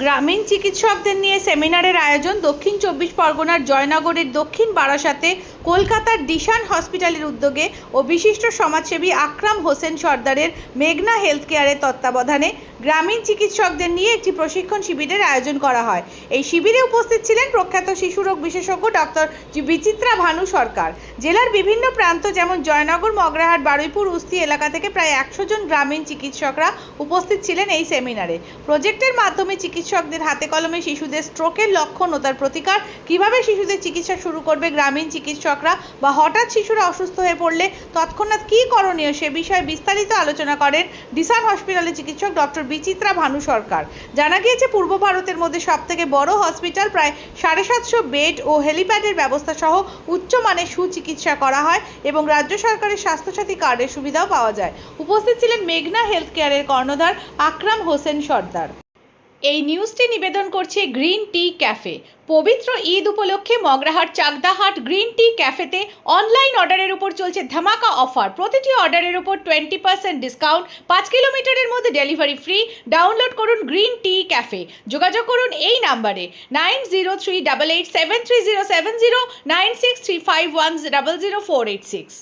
গ্রামীণ চিকিৎসকদের নিয়ে সেমিনারের আয়োজন দক্ষিণ চব্বিশ পরগনার জয়নগরের দক্ষিণ বারাসাতে কলকাতার ডিশান হসপিটালের উদ্যোগে ও বিশিষ্ট সমাজসেবী আকরাম হোসেন সর্দারের মেঘনা হেলথ কেয়ারের তত্ত্বাবধানে গ্রামীণ চিকিৎসকদের নিয়ে একটি প্রশিক্ষণ শিবিরের আয়োজন করা হয়। এই শিবিরে উপস্থিত ছিলেন প্রখ্যাত শিশুরোগ বিশেষজ্ঞ ডক্টর বিচিত্রা ভানু সরকার। জেলার বিভিন্ন প্রান্ত যেমন জয়নগর, মগরাহাট, বারুইপুর, উস্তি এলাকা থেকে প্রায় একশো জন গ্রামীণ চিকিৎসকরা উপস্থিত ছিলেন এই সেমিনারে। প্রজেক্টের মাধ্যমে চিকিৎসকদের হাতে কলমে শিশুদের স্ট্রোকের লক্ষণ ও তার প্রতিকার। কীভাবে শিশুদের চিকিৎসা শুরু করবে, গ্রামীণ চিকিৎসকরা বা হঠাৎ শিশুরা অসুস্থ হয়ে পড়লে তৎক্ষণাৎ কী করণীয় সে বিষয়ে বিস্তারিত আলোচনা করেন ডিসান হসপিটালের চিকিৎসক ডক্টর বিচিত্রা ভানু সরকার। জানা গিয়েছে, পূর্ব ভারতের মধ্যে সবথেকে বড় হসপিটাল প্রায় সাড়ে সাতশো বেড ও হেলিপ্যাডের ব্যবস্থা সহ উচ্চমানের সুচিকিৎসা করা হয় এবং রাজ্য সরকারের স্বাস্থ্যসাথী কার্ডের সুবিধাও পাওয়া যায়। উপস্থিত ছিলেন মেঘনা হেলথ কেয়ারের কর্ণধার আকরাম হোসেন সর্দার। এই নিউজটি নিবেদন করছে গ্রিন টি ক্যাফে পবিত্র ঈদ উপলক্ষে মগরাহাট চাকদাহাট গ্রিন টি ক্যাফেতে অনলাইন অর্ডারের উপর চলছে ধামাকা অফার প্রতিটি অর্ডারের উপর টোয়েন্টি পার্সেন্ট ডিসকাউন্ট পাঁচ কিলোমিটারের মধ্যে ডেলিভারি ফ্রি ডাউনলোড করুন গ্রিন টি ক্যাফে যোগাযোগ করুন এই নাম্বারে nine zero three double eight seven three zero seven zero nine six three five one double zero four eight six